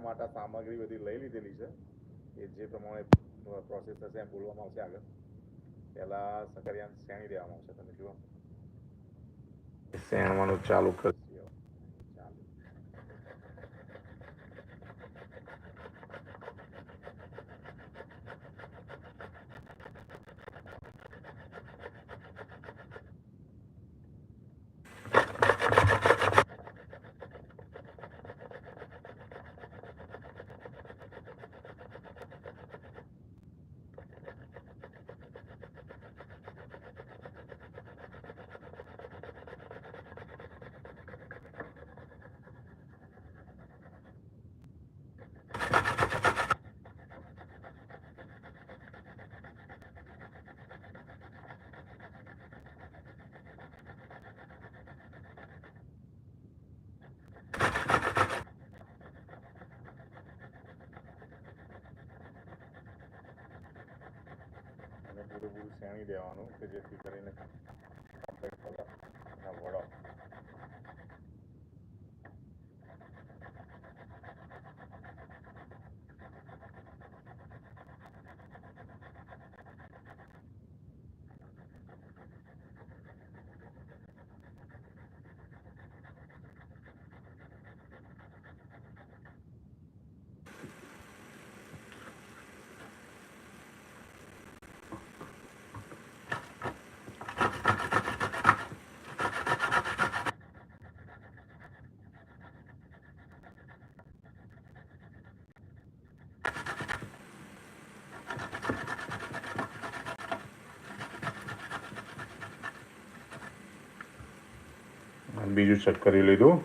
એના માટે સામગ્રી બધી લઈ લીધેલી છે. એ જે પ્રમાણે પ્રોસેસ થશે એમ બોલવામાં આવશે આગળ. પહેલાં સકરિયાને શેણી દેવામાં આવશે, તમે જુઓ. શેણવાનું ચાલુ કરશે ચાલુ અને શેણી દેવાનું કે જેથી કરીને complete કલર અને વડો અને બીજું ચેક કરી લીધું.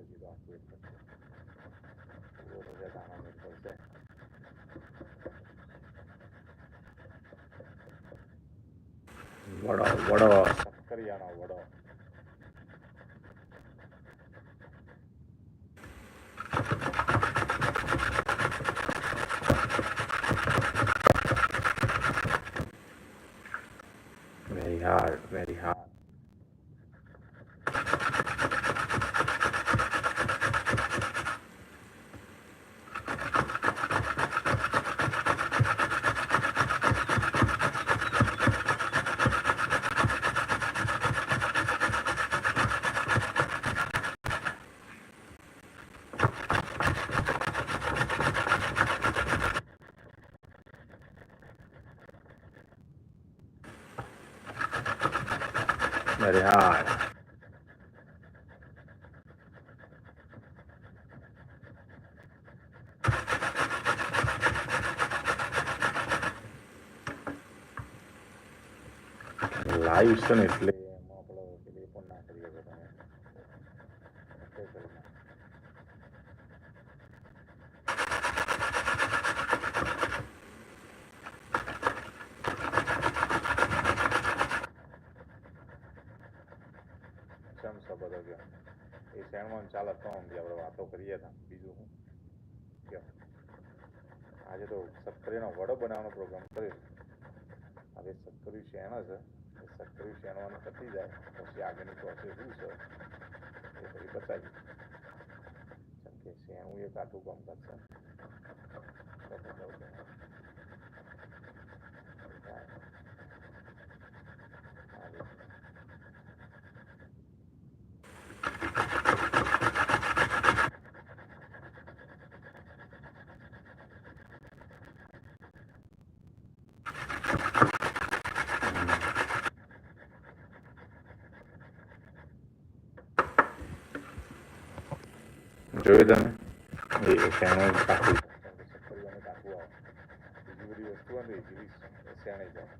வடை வடை சர்க்கரையான வடை very hard, very hard. God I used to. શેણમાં ચાલે તો આમ આપણે વાતો કરીએ હતા બીજું શું આજે તો સક્કરીનો વડો બનાવવાનો પ્રોગ્રામ કર્યો હવે સક્કરી શેણ છે? એ સક્કરી શેણવાનું પતી જાય. પછી આગળની પ્રોસેસ શું છે? એ પછી બતાવી કેમ કે શેણું એક આટલું કામ કરશે Jordan né? e o Oceano Azul. Oceano Azul.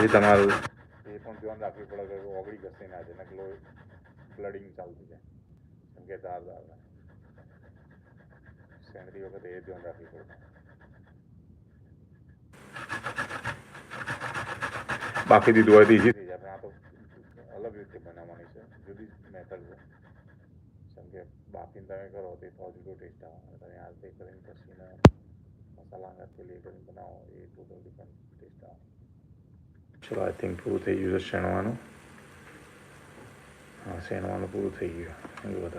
પાછી તમારું એ પણ ધ્યાન રાખવું પડે કે ઓગળી ઘસી ના જાય નકલો બ્લડિંગ ચાલુ થઈ જાય કેમ કે ધાર ધાર ધાર. શેણતી વખતે એ ધ્યાન રાખવું પડે બાકી દીધું હોય તો ઈઝી થઈ જાય પણ આ તો અલગ રીતે બનાવવાની છે જુદી મેથડ છે જેમ કે બાફીને તમે કરો તો એ તો જુદો ટેસ્ટ આવે અને તમે આ રીતે કરીને કસીને મસાલા અંગત પેલી એ કરીને બનાવો એ ટોટલ ડિફરન્ટ ટેસ્ટ આવે ચલો આઈ થિંક પૂરું થઈ ગયું છે શેણવાનું. હા, શેણવાનું પૂરું થઈ ગયું. એવું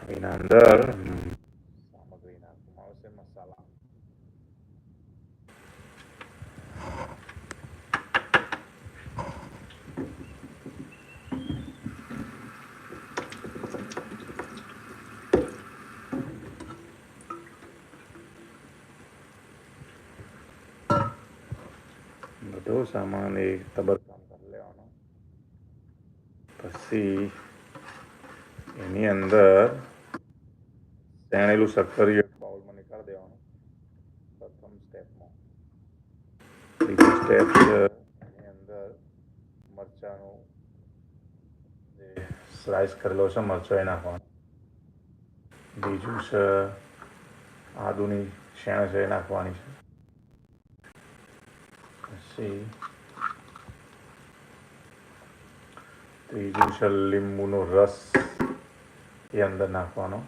હવે એના અંદર સામગ્રી નાખવામાં આવશે મસાલા બધો સામાન એક તબક્કામાં કરી લેવાનો પછી એની અંદર શેણેલું શક્કરિયું એક બાઉલમાં નીકાળી દેવાનું પ્રથમ સ્ટેપમાં બીજું સ્ટેપ એની અંદર મરચાંનું જે સ્લાઇસ કરેલો છે મરચો એ નાખવાનો બીજું છે આદુની શેણ છે એ નાખવાની છે ત્રીજું છે લીંબુનો રસ એ અંદર નાખવાનો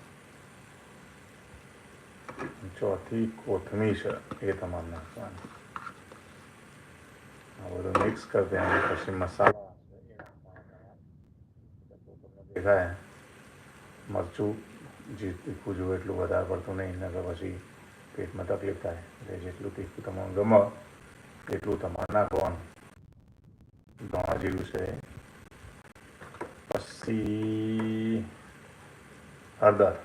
ચોથી કોથમીર છે એ તમારે નાખવાની આ બધું મિક્સ કરી દેવાનું પછી મસાલા છે એ નાખવાના તમારે તો તમને દેખાય મરચું જે તીખું જોઈએ એટલું વધારે પડતું નહીં નકર પછી પેટમાં તકલીફ થાય એટલે જેટલું તીખું તમને ગમે એટલું તમારા કોણ ઘણા જેવું છે. પછી હળદર,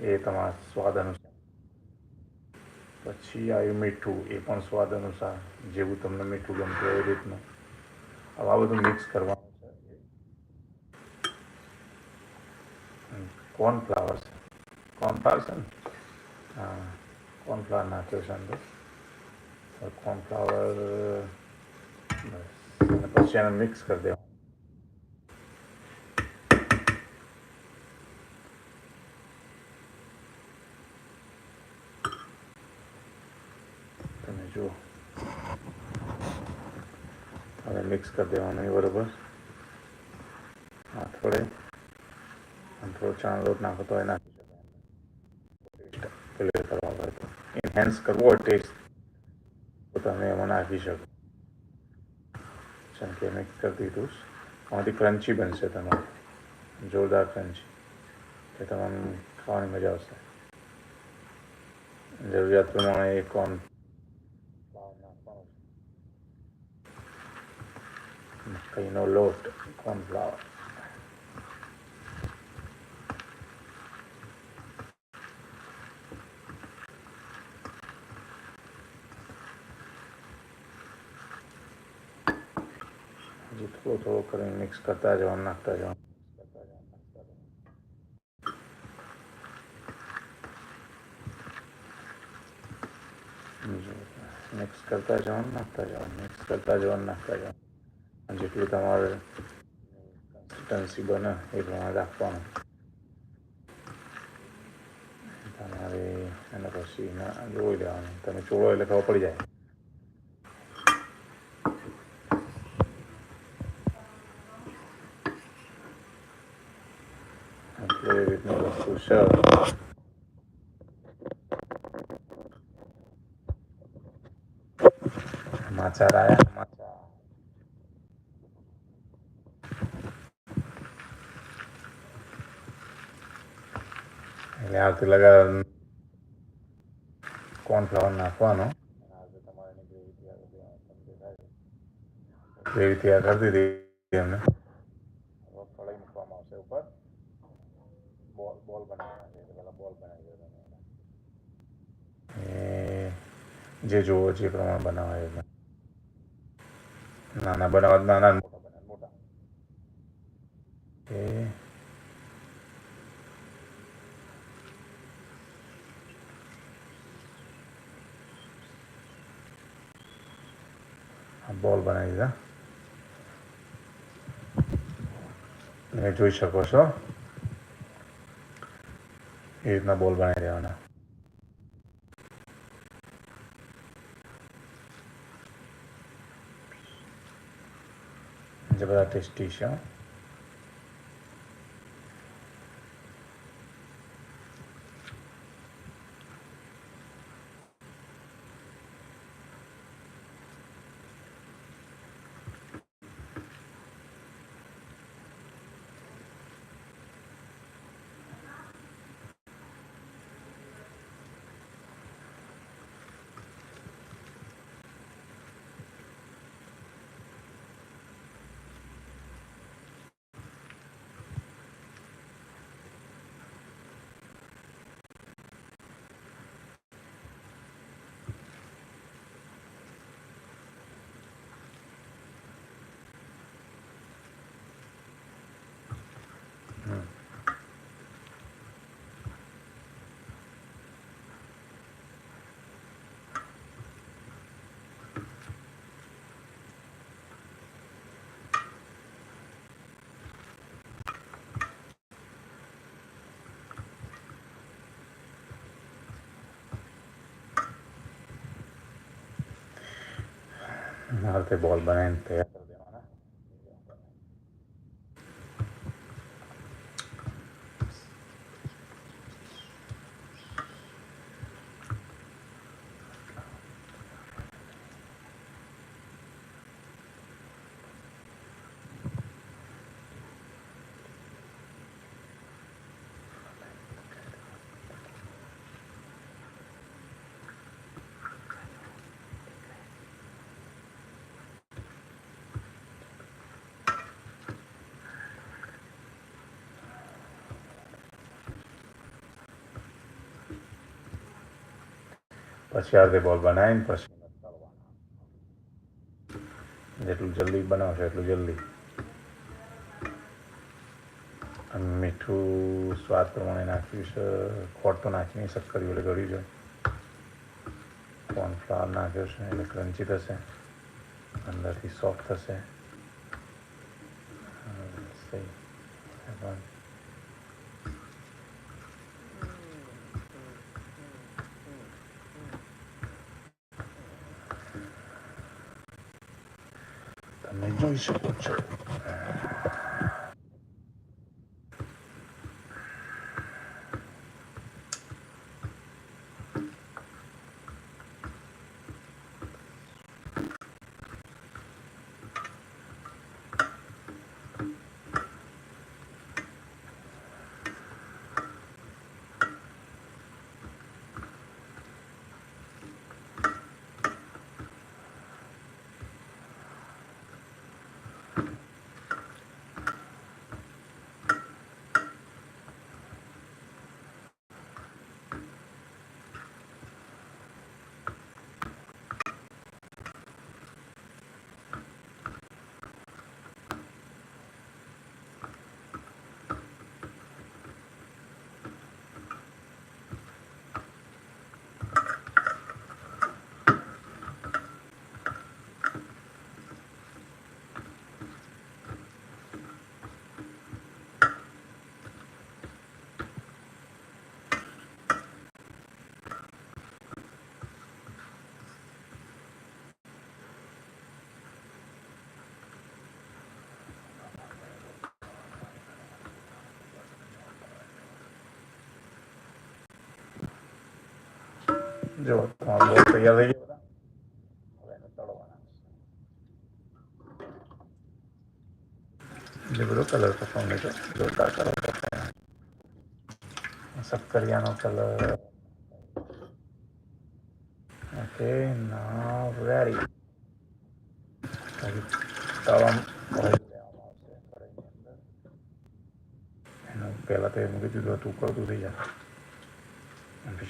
એ તમારા સ્વાદ અનુસાર. પછી આવ્યું મીઠું, એ પણ સ્વાદ અનુસાર, જેવું તમને મીઠું ગમતું એવી રીતનું. હવે આ બધું મિક્સ કરવાનું છે. કોર્નફ્લાવર છે. કોર્નફ્લાવર છે ને? હા કોર્નફ્લાવર નાખ્યો છે અંદર. કોર્નફ્લાવર બસ અને પછી એને મિક્સ કરી દેવાનું તમે જુઓ હવે મિક્સ કરી દેવાનું એ બરોબર હા થોડે અને થોડો ચાનો લોટ નાખો તો એ નાખી શકાય પેલે કરવા પડે તો એન્હાન્સ કરવો હોય ટેસ્ટ તો તમે એમાં નાખી શકો જેમ કે મેં કરી દીધું આમાંથી ક્રન્ચી બનશે તમારે જોરદાર ક્રન્ચી કે તમને ખાવાની મજા આવશે જરૂરિયાત પ્રમાણે એ છે મકાઈનો લોટ કોર્નફ્લાવર થોડો થોડો કરીને મિક્સ કરતા જવાનું નાખતા જવાનું મિક્સ કરતા જવાનું નાખતા જવાનું મિક્સ કરતા જવાનું નાખતા જવાનું જેટલું તમારે કન્સિસ્ટન્સી બને એ પ્રમાણે રાખવાનું. તમારે એના પછી જોઈ લેવાનું. તમે ચોળો એટલે ખબર પડી જાય. show. Macha raya, macha. यहाँ तिलक कॉर्नफ्लावर नाखवा ग्रेवी तैयार कर दी थी हमने જે જોવો છે એ પ્રમાણે બનાવાય એટલે નાના બનાવવા તો નાના મોટા બનાવે મોટા એ આ બોલ બનાવી દીધા તમે જોઈ શકો છો એ રીતના બોલ બનાવી દેવાના ज़बरदस्त स्टेशन alte bolba, niente. પછી આ રીતે બોલ બનાવીને પછી જેટલું જલ્દી બનાવશો એટલું જલ્દી. મીઠું સ્વાદ પ્રમાણે નાખ્યું છે. ખોટ તો નાખી નહીં શક્કર એટલે ગળ્યું છે. કોર્નફ્લાવર નાખ્યો છે એટલે ક્રન્ચી થશે. અંદરથી સોફ્ટ થશે. સહી Jones Church. જો બોલ તૈયાર થઈ ગયો હવે એને તળવાના જે બધો કલર પસંદ જોરદાર કલર પસંદ શક્કરિયાનો કલર ઓકે કઢાઈની અંદર. એનું પહેલાં તો એ મૂકી દીધું હતું, ઉકળતું થઈ જાય.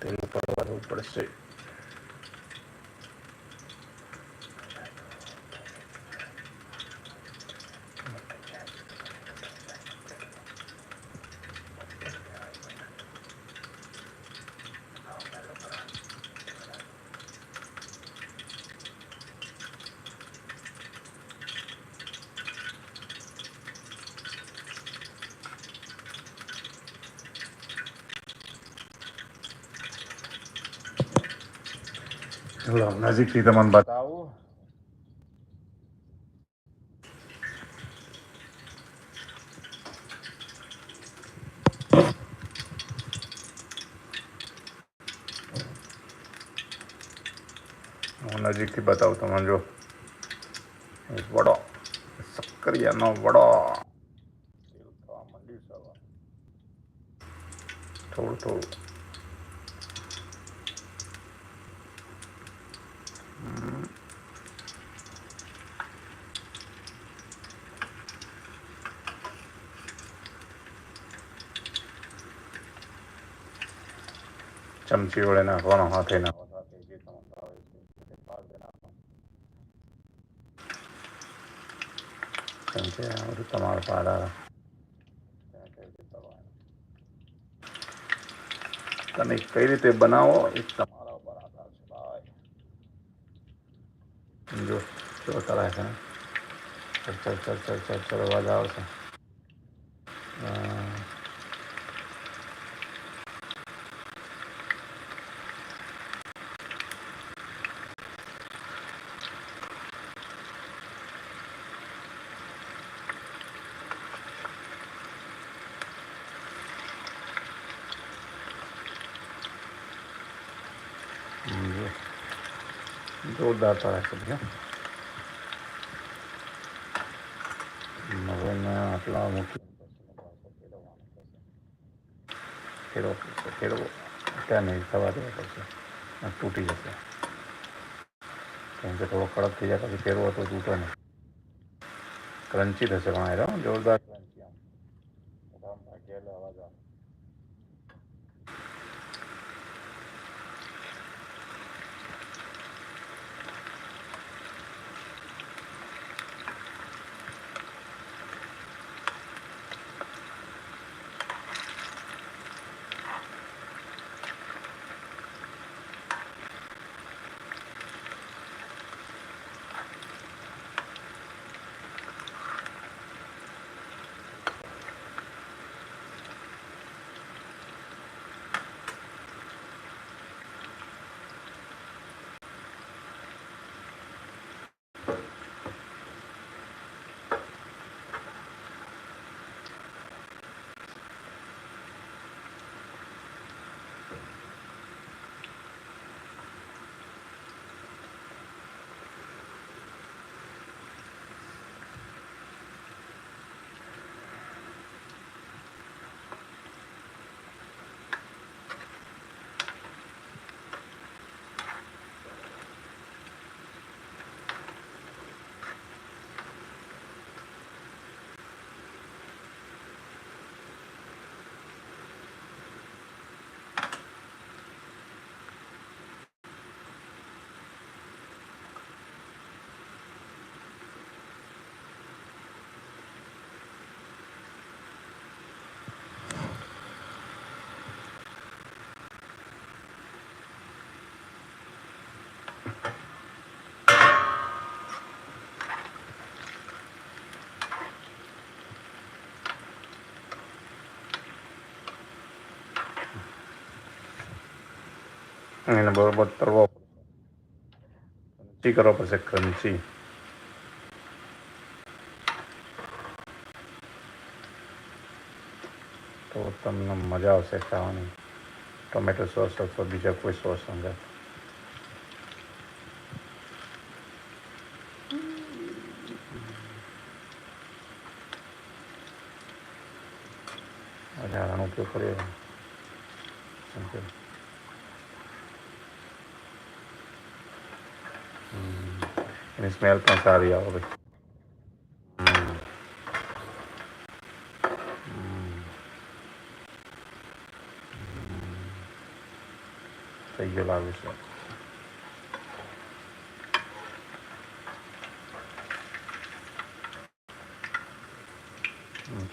Este, tengo por, por eso ચલો નજીકથી તમને બતાવું હું નજીકથી બતાવું તમને જો વડો સક્કરિયાનો વડો. થોડું થોડું ચમચી નાખવાનો હાથે નાખવાનો. ચમચી બધું તમારા પાડા. તમે કઈ રીતે બનાવો એ તમારા છે ભાઈ છે ચલ ચલ ચલ ચલ ચલ આવશે જોરદાર તળાવ છે બધા હવે મેં આટલા મૂકી ફેરવો પડશે ફેરવો ત્યાં નહીં થવા દેવા પડશે આ તૂટી જશે કેમ કે થોડો કડક થઈ જાય પછી ફેરવો તો તૂટે નહીં ક્રંચી થશે પણ આ રહ્યો જોરદાર ક્રંચી આમ મોઢામાં ભાગ્યા એટલે અવાજ આવે એને બરોબર તળવો. ક્રન્ચી કરવો પડશે ક્રન્ચી. તો તમને મજા આવશે ખાવાની. ટોમેટો સોસ અથવા બીજા કોઈ સોસ અંગે સ્મેલ પણ સારી આવે. થઈ ગયો લાગે છે હમ,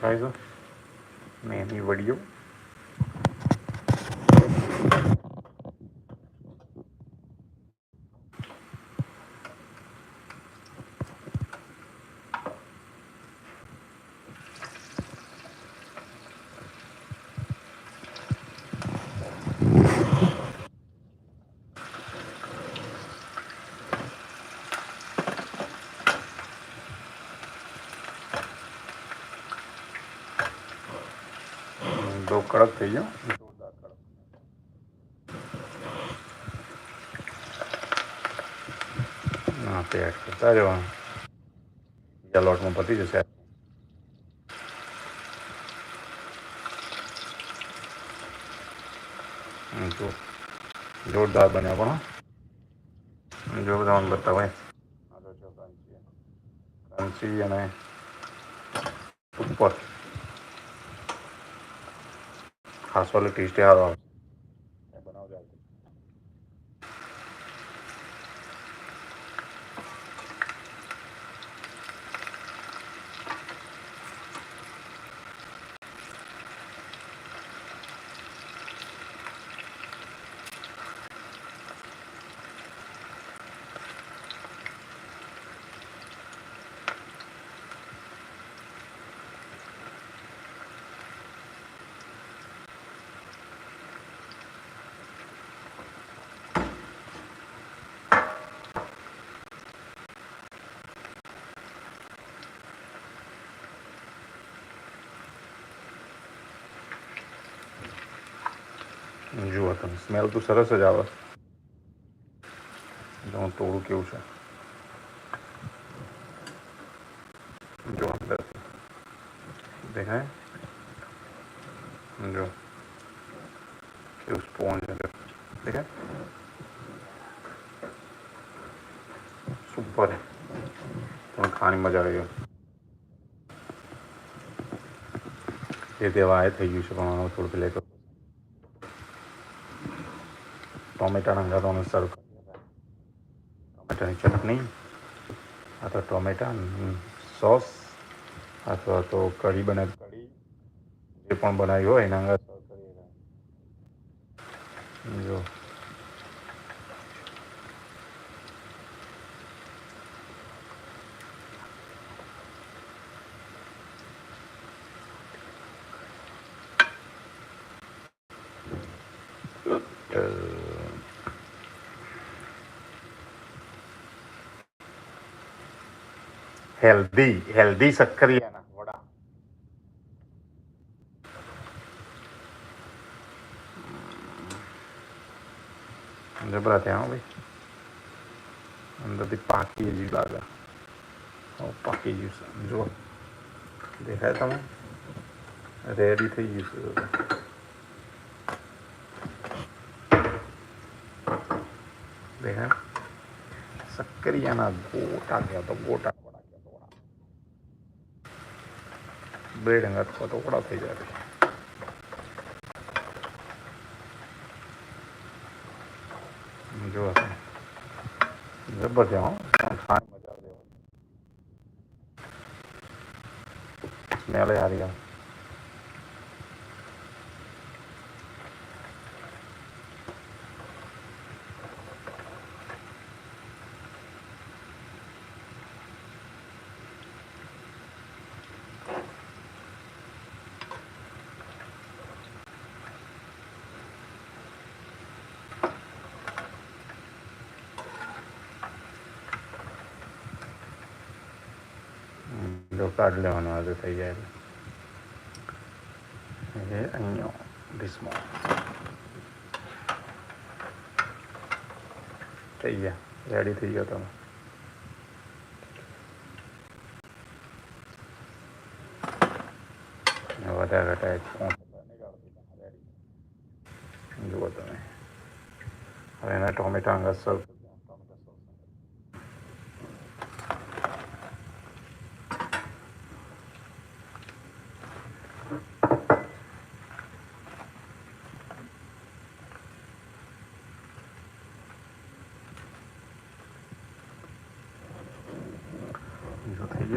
दिखाएगा। मैं भी वीडियो કડક થઈ ગયો. જોરદાર કડક. ના તે કરતા રહેવાનું. બીજા લોટમાં પતી જશે. જો જોરદાર બન્યો પણ હો. જો બતાવે જો ક્રન્ચી ક્રન્ચી અને ઉપર. Hansol Cristiano. જુઓ તમે સ્મેલ તો સરસ જ આવે જો તોડું કેવું છે જો અંદર દેખાય જો કેવું સ્પોન્જ અંદર દેખાય સુપર તમને ખાવાની મજા આવી ગઈ એ તેવા એ થઈ ગયું છે પણ આનું થોડુંક લેતો ટોમેટાના અંગારોને સર્વ ટોમેટાની ચટણી અથવા ટોમેટા સોસ અથવા તો કઢી બને કઢી જે પણ બનાવી હોય એના અંગા हेल्दी हेल्दी शक्कर ही है ना बड़ा जब रहते हैं हाँ भाई। अंदर दी पाकी जी लागा और पाकी जी जो देखा था मैं रेडी थे यूज़ देखा सक्करिया ना, गोटा गया तो गोटा બ્રેડ અંગત તો વડા થઈ જાય જો જબરજસ્ત હો ખાવાની મજા આવે સ્મેલ સારી આવે કાઢી લેવાનો આજે થઈ જાય એટલે. અહીંયા ડીશમાં થઈ ગયા. રેડી થઈ ગયો તમે વધારે ઘટાય જુઓ તમે. હવે એના ટોમેટા અંગત સર્વ ટોમેટા સોસ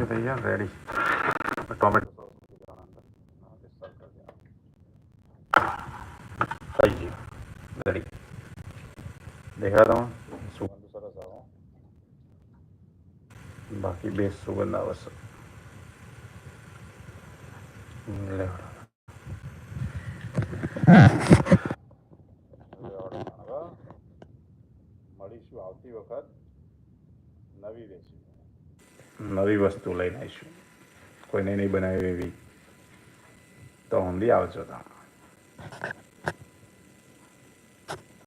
જો થઈ ગયો રેડી ટોમેટો થઈ ગયું રેડી દેખાય તમે સુગંધ સરસ આવો બાકી બે સુગંધ આવશે વસ્તુ લઈને આવીશું. કોઈને નહીં બનાવી એવી તો ઊંધી આવજો તમે.